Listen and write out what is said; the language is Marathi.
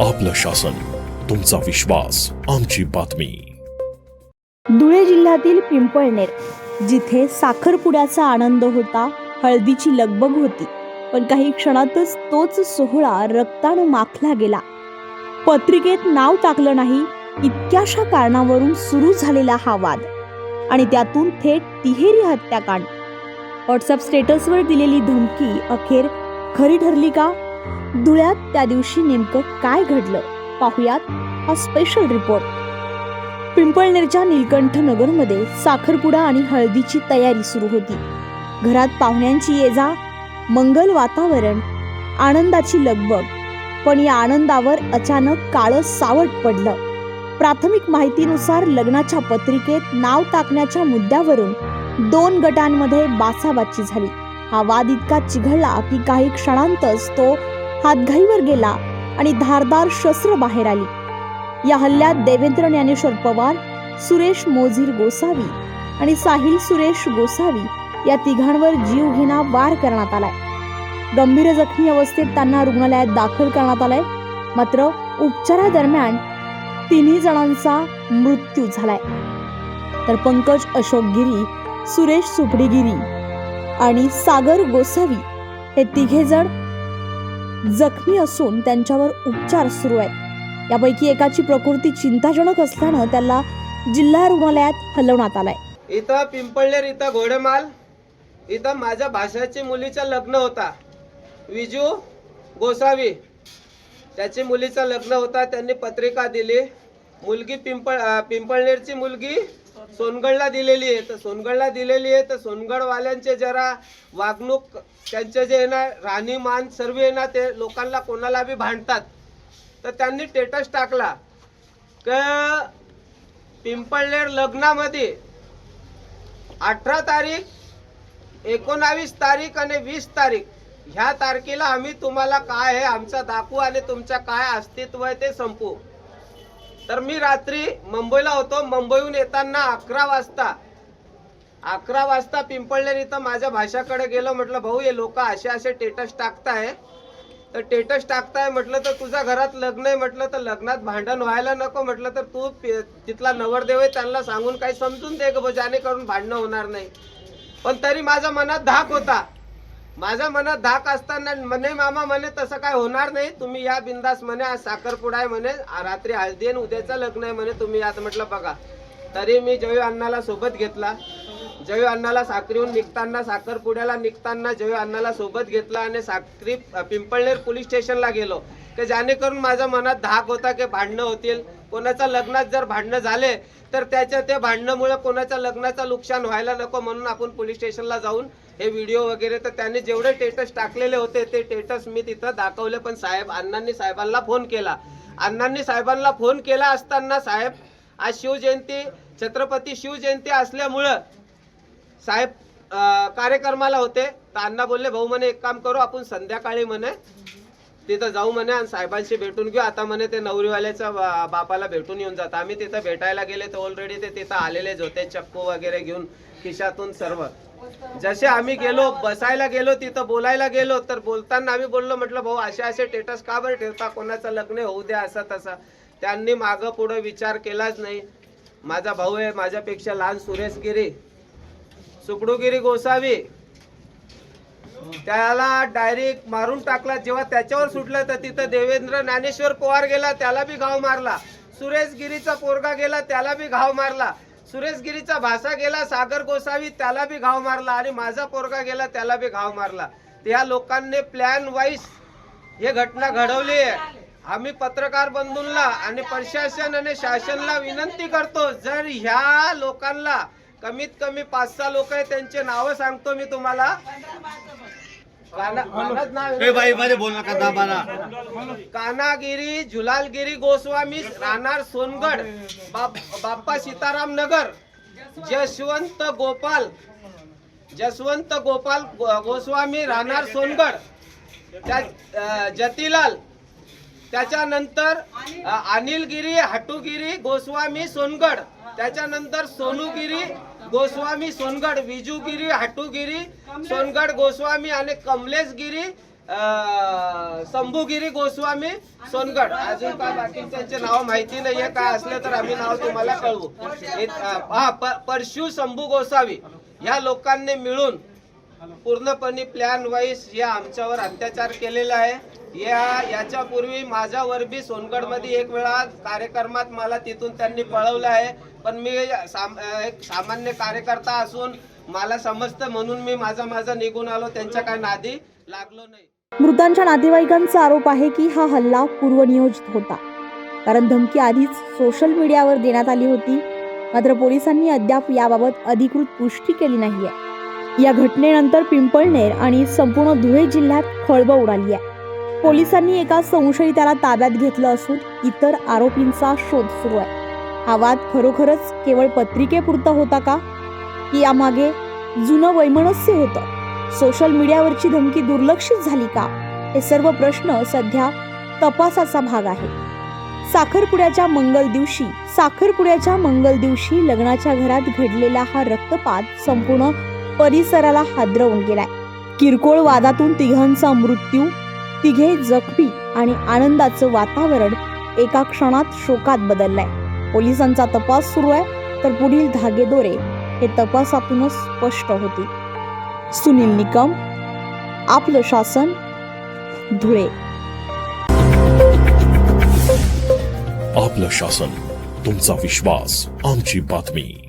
आपलं शासन तुमचा विश्वास आमची बातमी. धुळे जिल्ह्यातील पिंपळनेर जिथे साखरपुड्याचा आनंद होता हळदीची लगबग होती पण काही क्षणातच तोच सोहळा रक्तानं माखला गेला. पत्रिकेत नाव टाकलं नाही इतक्याशा कारणावरून सुरू झालेला हा वाद आणि त्यातून थेट तिहेरी हत्याकांड. व्हॉट्सअप स्टेटसवर दिलेली धमकी अखेर खरी ठरली का? धुळ्यात त्या दिवशी नेमकं काय घडलं? पाहुयात हा स्पेशल रिपोर्ट पिंपळनेरच्या नीलकंठ नगरमध्ये साखरपुडा आणि हळदीची तयारी सुरू होती. घरात पाहुण्यांची ये जा मंगल वातावरण आनंदाची लगबग. पण या आनंदावर अचानक काळं सावट पडलं. प्राथमिक माहितीनुसार लग्नाच्या पत्रिकेत नाव टाकण्याच्या मुद्द्यावरून दोन गटांमध्ये बाचाबाची झाली. हा वाद इतका चिघळला की काही क्षणांतच तो हातघाईवर गेला आणि धारदार शस्त्र बाहेर आली. या हल्ल्यात देवेंद्र ज्ञानेश्वर पवार सुरेश मोझीर गोसावी आणि साहिल सुरेश गोसावी या तिघांवर जीवघेणा वार करण्यात आलाय. गंभीर जखमी अवस्थेत त्यांना रुग्णालयात दाखल करण्यात आलाय. मात्र उपचारादरम्यान तिन्ही जणांचा मृत्यू झालाय. तर पंकज अशोक गिरी सुरेश सुपडीगिरी आणि सागर गोसावी हे तिघे जण जखमी असून त्यांच्यावर उपचार सुरू आहेत. यापैकी एकाची प्रकृती चिंताजनक असल्यानं त्याला जिल्हा रुग्णालयात हलवण्यात आलाय. इथं पिंपळनेर इथं घोडेमाल इथं माझ्या भाषाची मुलीचं लग्न होता. विजू गोसावी त्याची मुलीचं लग्न होता त्यांनी पत्रिका दिली. मुलगी पिंपळ पिंपळनेरची मुलगी सोनगडला दिलेली आहे. तर सोनगडला दिलेली आहे तर सोनगडवाल्यांचे जरा वागणूक त्यांचे जे आहे ना राहणीमान सर्व आहे ना ते लोकांना कोणाला बी भांडतात. तर त्यांनी स्टेटस टाकला. क पिंपळनेर लग्नामध्ये अठरा तारीख एकोणावीस तारीख आणि वीस तारीख ह्या तारखेला आम्ही तुम्हाला काय आहे आमचा दाखवू आणि तुमच्या काय अस्तित्व आहे ते संपू तर मी रात्री मुंबईला होतो. मुंबईहून येताना अकरा वाजता अकरा वाजता पिंपळनेर इथं माझ्या भाषाकडे गेलो. म्हटलं भाऊ हे लोक असे असे टेटस टाकताय. तर टेटस टाकताय म्हटलं तर तुझ्या घरात लग्न आहे. म्हटलं तर लग्नात भांडण व्हायला नको. म्हटलं तर तू तिथला नवरदेव आहे त्यांना सांगून काही समजून दे ग जेणेकरून भांडणं होणार नाही. पण तरी माझ्या मनात धाक होता. माझ्या मनात धाक असताना म्हणे मामा म्हणे तसं काय होणार नाही. तुम्ही या बिंदास म्हणे आज साखरपुडा आहे म्हणे. रात्री हळदी आणि उद्याचं लग्न आहे म्हणे. तुम्ही यात म्हटलं बघा तरी मी जयू अण्णाला सोबत घेतला. जयू अण्णाला साखरीहून निघताना साखरपुड्याला निघताना जयू अण्णाला सोबत घेतला आणि साखरी पिंपळनेर पोलीस स्टेशनला गेलो. की जेणेकरून माझ्या मनात धाक होता की भांडणं होतील. कोणाच्या लग्नात जर भांडणं झाले तर त्याच्या त्या भांडणामुळे कोणाच्या लग्नाचं नुकसान व्हायला नको म्हणून आपण पोलीस स्टेशनला जाऊन हे व्हिडिओ वगैरे तर त्यांनी जेवढे टेटस टाकलेले होते ते टेटस मी तिथं दाखवले. पण साहेब अण्णांनी साहेबांना फोन केला. अण्णांनी साहेबांना फोन केला असताना साहेब आज शिवजयंती छत्रपती शिवजयंती असल्यामुळं साहेब कार्यक्रमाला होते. तर अण्णा बोलले भाऊ म्हणे एक काम करू आपण संध्याकाळी म्हणे तिथं जाऊ म्हणे आणि साहेबांशी भेटून घेऊ. आता म्हणे ते नवरीवाल्याच्या बापाला भेटून येऊन जात आम्ही तिथं भेटायला गेले तर ऑलरेडी ते तिथं आलेलेच होते चक्कू वगैरे घेऊन खिशातून सर्व. जसे आम्ही गेलो बसायला गेलो तिथं बोलायला गेलो तर बोलताना आम्ही बोललो म्हटलं भाऊ असे असे टेटस का बरं ठेवता? कोणाचं लग्न होऊ द्या असं तसं. त्यांनी मागं पुढं विचार केलाच नाही. माझा भाऊ आहे माझ्यापेक्षा लहान सुरेश गिरी सुकडूगिरी गोसावी. त्याला डायरेक्ट मारून टाकला. जेव्हा त्याच्यावर सुटलं तर तिथं देवेंद्र ज्ञानेश्वर पवार गेला त्याला बी घाव मारला. सुरेश गिरीचा पोरगा गेला त्याला बी घाव मारला. सुरेश गिरीचा गेला सागर गोसावी त्याला बी घाव मारला आणि माझा पोरगा गेला त्याला बी घाव मारला. त्या लोकांनी प्लॅन वाईज हे घटना घडवली आहे. आम्ही पत्रकार बंधूंना आणि प्रशासन आणि शासनला विनंती करतो जर ह्या लोकांना कमीत कमी पाच सहा लोक आहे त्यांचे नावं सांगतो मी तुम्हाला. बाई मध्ये बोल नका दाबाला. कानागिरी झुलालगिरी गोस्वामी राहणार सोनगड बाप- बाप्पा सीताराम नगर जसवंत गोपाल जसवंत गोपाल गो- गोस्वामी राहणार सोनगड त्या अं, जतीलाल त्याच्यानंतर अ, अनिलगिरी हाटुगिरी गोस्वामी सोनगड त्याच्यानंतर सोनूगिरी गोस्वामी सोनगड विजूगिरी हाटुगिरी सोनगड गोस्वामी आणि कमलेशगिरी अ, शंभूगिरी गोस्वामी सोनगड. अजून काय बाकी त्यांचे नाव माहिती नाहीये. काय असलं तर आम्ही नाव तुम्हाला कळवू. हा परशु शंभू गोसावी या लोकांनी मिळून पूर्णपणे प्लॅन वाईज या आमच्यावर अत्याचार केलेला आहे. या याच्यापूर्वी माझ्यावर बी सोनगडमध्ये एक वेळा कार्यक्रमात मला तिथून त्यांनी पळवलं आहे. पण मी साम एक सामान्य कार्यकर्ता असून मला समजतं म्हणून मी माझा माझा निघून आलो त्यांच्या काय नादी लागलो नाही. मृतांच्या नातेवाईकांचा आरोप आहे की हा हल्ला पूर्वनियोजित होता. कारण धमकी आधीच सोशल मीडियावर देण्यात आली होती. मात्र पोलिसांनी अद्याप याबाबत अधिकृत पुष्टी केली नाहीये. या घटनेनंतर पिंपळनेर आणि संपूर्ण धुळे जिल्ह्यात खळबळ उडाली आहे. पोलिसांनी एका संशयिताला ताब्यात घेतलं असून इतर आरोपींचा शोध सुरू आहे. हा वाद खरोखरच केवळ पत्रिकेपुरता होता का? की यामागे जुनं वैमनस्य होतं. सोशल मीडियावरची धमकी दुर्लक्षित झाली का? हे सर्व प्रश्न सध्या तपासाचा भाग आहे. साखरपुड्याच्या मंगल दिवशी साखरपुड्याच्या मंगल दिवशी लग्नाच्या घरात घडलेला हा रक्तपात संपूर्ण परिसराला हादरवून गेलाय. किरकोळ वादातून तिघांचा मृत्यू तिघे जखमी आणि आनंदाचं वातावरण एका क्षणात शोकात बदललंय. पोलिसांचा तपास सुरू आहे तर पुढील धागेदोरे हे तपासातूनच स्पष्ट होते. सुनील निकम आपलं शासन धुळे. आपलं शासन तुमचा विश्वास आमची बातमी.